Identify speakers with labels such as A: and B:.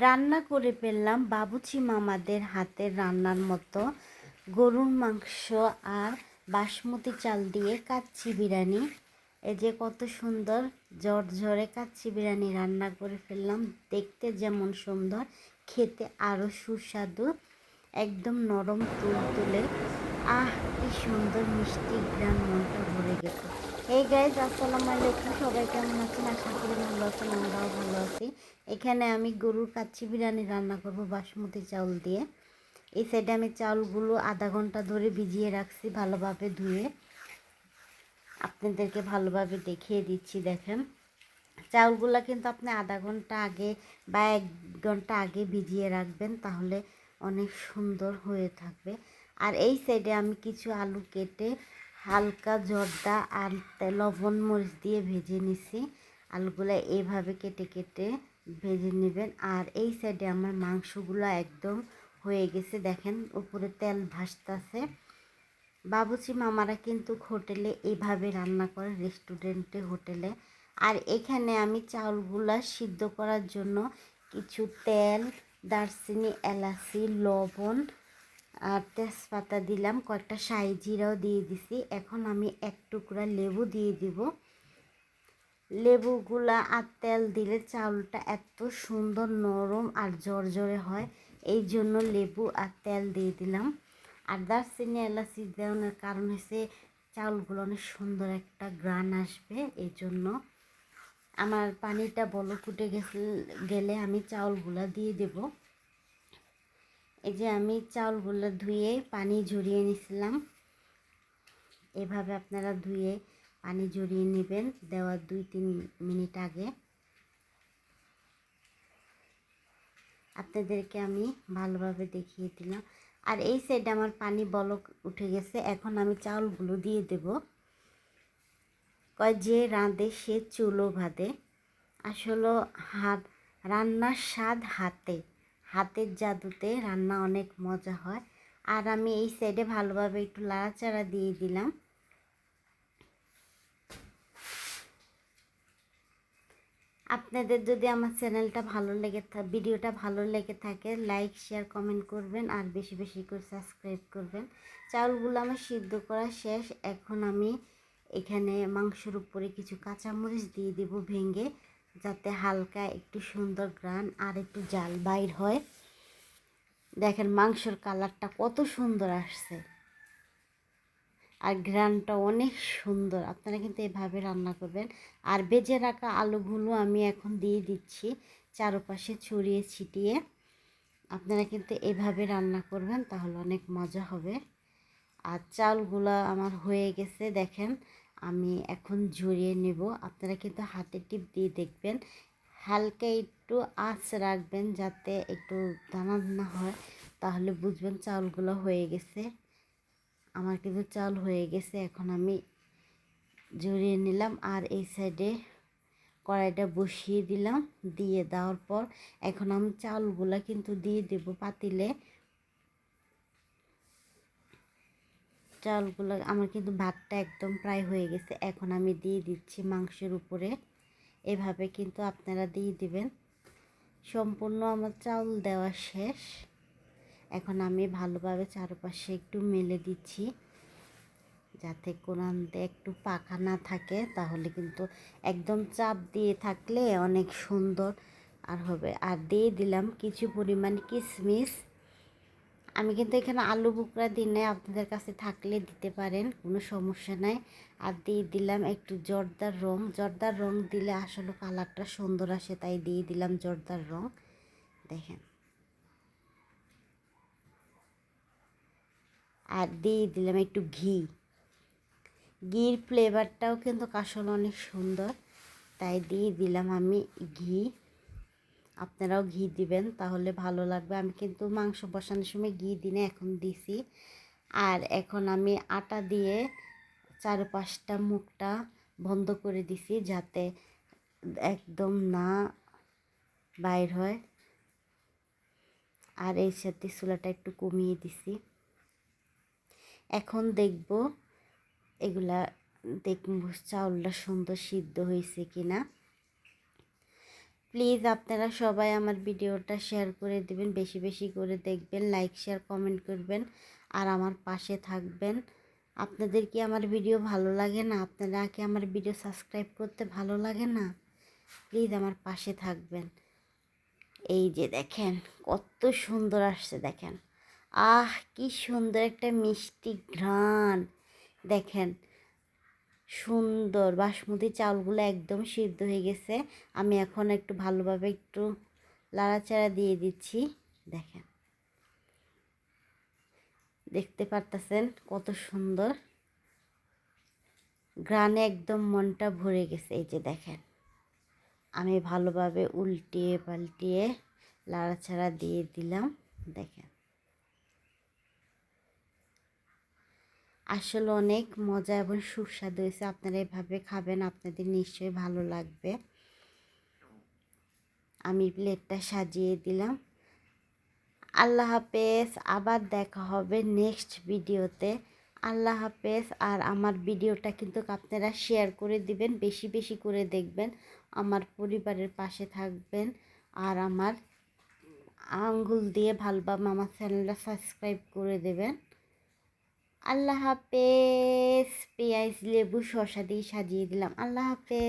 A: রান্না করে ফেললাম বাবুচি মামাদের হাতের রান্নার মতো। গরুর মাংস আর বাসমতি চাল দিয়ে কাচ্চি বিরিয়ানি। এই যে কত সুন্দর ঝরঝরে কাচ্চি বিরিয়ানি রান্না করে ফেললাম। দেখতে যেমন সুন্দর, খেতে আরও সুস্বাদু, একদম নরম তুল তুলে আহ, কি সুন্দর মিষ্টি গ্রাম মনটা ভরে গেছে এই গাইজ আসসালামু আলাইকুম। সবাই কেমন আছেন? আশা করি ভালো আছেন, আমরাও ভালো আছি। এখানে আমি গরুর কাচ্চি বিরিয়ানি রান্না করব বাসমতি চাউল দিয়ে। এই সাইডে আমি চাউলগুলো আধা ঘণ্টা ধরে ভিজিয়ে রাখছি ভালোভাবে ধুয়ে। আপনাদেরকে ভালোভাবে দেখিয়ে দিচ্ছি, দেখেন। চাউলগুলো কিন্তু আপনি আধা ঘণ্টা আগে বা এক ঘণ্টা আগে ভিজিয়ে রাখবেন, তাহলে অনেক সুন্দর হয়ে থাকবে। আর এই সাইডে আমি কিছু আলু কেটে হালকা জর্দা আর লবণ মরিচ দিয়ে ভেজে নিছি। আলুগুলো এইভাবে কেটে কেটে ভেজে নেবেন। আর এই সাইডে আমার মাংসগুলো একদম হয়ে গেছে। দেখেন, উপরে তেল ভাসতেছে। বাবুচি মামারা কিন্তু হোটেলে এইভাবে রান্না করে, রেস্টুরেন্টে, হোটেলে। আর এখানে আমি চাউলগুলা সিদ্ধ করার জন্য কিছু তেল, দারচিনি, এলাচি, লবণ আর তেজপাতা দিলাম, কয়েকটা শাহি জিরাও দিয়ে দিছি। এখন আমি এক টুকরা লেবু দিয়ে দিব। লেবুগুলা আর তেল দিলে চাউলটা এত সুন্দর নরম আর জর্জরে হয়, এই জন্য লেবু আর তেল দিয়ে দিলাম। আর দারচিনি, এলাচি দেওয়ানোর কারণ হচ্ছে চাউলগুলো অনেক সুন্দর একটা গ্রান আসবে, এই জন্য আমার পানিটা বলো ফুটে গেলে আমি চাউলগুলো দিয়ে দেব। এই যে আমি চাউলগুলো ধুয়ে পানি ঝরিয়ে নিছিলাম। এভাবে আপনারা ধুয়ে পানি ঝরিয়ে নেবেন দেওয়ার দুই তিন মিনিট আগে। আপনাদেরকে আমি ভালোভাবে দেখিয়ে দিলাম। আর এই সাইডে আমার পানি বলক উঠে গেছে, এখন আমি চাউলগুলো দিয়ে দেব। কয় যে রাঁধে সে চুলো ভাদে আসলে হাত, রান্নার স্বাদ হাতে। হাতের জাদুতে রান্না অনেক মজা হয়। আর আমি এই সাইডে ভালোভাবে একটু লাড়াচাড়া দিয়ে দিলাম। আপনাদের যদি আমার চ্যানেলটা ভালো লেগে থা- ভিডিওটা ভালো লেগে থাকে লাইক শেয়ার কমেন্ট করবেন আর বেশি বেশি করে সাবস্ক্রাইব করবেন। চাউলগুলো আমার সিদ্ধ করা শেষ। এখন আমি এখানে মাংসের উপরে কিছু কাঁচামরিচ দিয়ে দেব ভেঙে। যাতে হালকা একটু সুন্দর গ্রান আর একটু জাল বাইর হয়। দেখেন মাংসর কালারটা কত সুন্দর আসছে। আর গ্রানটা অনেক সুন্দর। আপনারা কিন্তু এভাবে রান্না করবেন। আর বেজে রাখা আলুগুলো আমি এখন দিয়ে দিচ্ছি চারপাশে ছড়িয়ে ছিটিয়ে। আপনারা কিন্তু এভাবে রান্না করবেন তাহলে অনেক মজা হবে। আর চালগুলো আমার হয়ে গেছে, দেখেন। আমি এখন ঝরিয়ে নেব। আপনারা কিন্তু হাতে টিপ দিয়ে দেখবেন। হালকা একটু আঁচ রাখবেন যাতে একটু দানা দানা হয়, তাহলে বুঝবেন চাউলগুলো হয়ে গেছে। আমার কিন্তু চাল হয়ে গেছে, এখন আমি জড়িয়ে নিলাম আর এই সাইডে কড়াইটা বসিয়ে দিলাম। দিয়ে দেওয়ার পর এখন আমি চালগুলা কিন্তু দিয়ে দেব পাতিলে। চালগুলো, আমার কিন্তু ভাতটা একদম প্রায় হয়ে গেছে। এখন আমি দিয়ে দিচ্ছি মাংসের উপরে। এভাবে কিন্তু আপনারা দিয়ে দিবেন। সম্পূর্ণ আমার চাউল দেওয়া শেষ। এখন আমি ভালোভাবে চারপাশে একটু মেলে দিচ্ছি। যাতে কোনান্তে একটু পাকা না থাকে, তাহলে কিন্তু একদম চাপ দিয়ে থাকলে অনেক সুন্দর আর হবে। আর দিয়ে দিলাম কিছু পরিমাণ কিশমিশ আমি কিন্তু এখানে আলু বুকরা দিনে আপনাদের কাছে থাকলে দিতে পারেন, কোনো সমস্যা নাই। আর দিয়ে দিলাম একটু জর্দার রং। জর্দার রং দিলে আসলে কালারটা সুন্দর আসে, তাই দিয়ে দিলাম জর্দার রং। দেখেন। আর দিয়ে দিলাম একটু ঘি। ঘির ফ্লেভারটাও কিন্তু আসলে অনেক সুন্দর, তাই দিয়ে দিলাম আমি ঘি। আপনারাও ঘি দিবেন, তাহলে ভালো লাগবে। আমি কিন্তু মাংস বসানোর সময় ঘি দিনে এখন দিছি। আর এখন আমি আটা দিয়ে চার পাঁচটা মুখটা বন্ধ করে দিছি যাতে একদম না বাইর হয়। আর এই সাথে চুলাটা একটু কমিয়ে দিছি। এখন দেখব এগুলা দেখব চাউলটা সুন্দর সিদ্ধ হয়েছে কি না প্লিজ আপনারা সবাই আমার ভিডিওটা শেয়ার করে দিবেন, বেশি বেশি করে দেখবেন, লাইক, শেয়ার, কমেন্ট করবেন আর আমার পাশে থাকবেন। আপনাদের কি আমার ভিডিও ভালো লাগে না? আপনারা কি আমার ভিডিও সাবস্ক্রাইব করতে ভালো লাগে না? প্লিজ আমার পাশে থাকবেন। এই যে দেখেন, কত সুন্দর আসছে দেখেন। আহ, কি সুন্দর একটা মিষ্টি ঘ্রাণ। দেখেন সুন্দর। বাসমতি চাউলগুলো একদম সিদ্ধ হয়ে গেছে। আমি এখন একটু ভালোভাবে একটু লাড়াচাড়া দিয়ে দিচ্ছি। দেখেন। দেখতে পারতেছেন কত সুন্দর। গ্রানে একদম মনটা ভরে গেছে। এই যে দেখেন। আমি ভালোভাবে উল্টিয়ে পাল্টিয়ে লাড়াচাড়া দিয়ে দিলাম। দেখেন। আসলে অনেক মজা এবং সুস্বাদু হয়েছে। আপনারা এভাবে খাবেন, আপনাদের নিশ্চয়ই ভালো লাগবে। আমি প্লেটটা সাজিয়ে দিলাম। আল্লাহ হাফেজ, আবার দেখা হবে নেক্সট ভিডিওতে। আল্লাহ হাফেজ, আর আমার ভিডিওটা কিন্তু আপনারা শেয়ার করে দিবেন, বেশি বেশি করে দেখবেন। আমার পরিবারের পাশে থাকবেন, আর আমার আঙ্গুল দিয়ে ভালোভাবে আমার চ্যানেলটা সাবস্ক্রাইব করে দেবেন। আল্লাহ হাফেজ। পেঁয়াজ লেবু শসা দিয়ে সাজিয়ে দিলাম। আল্লাহ হাফেজ।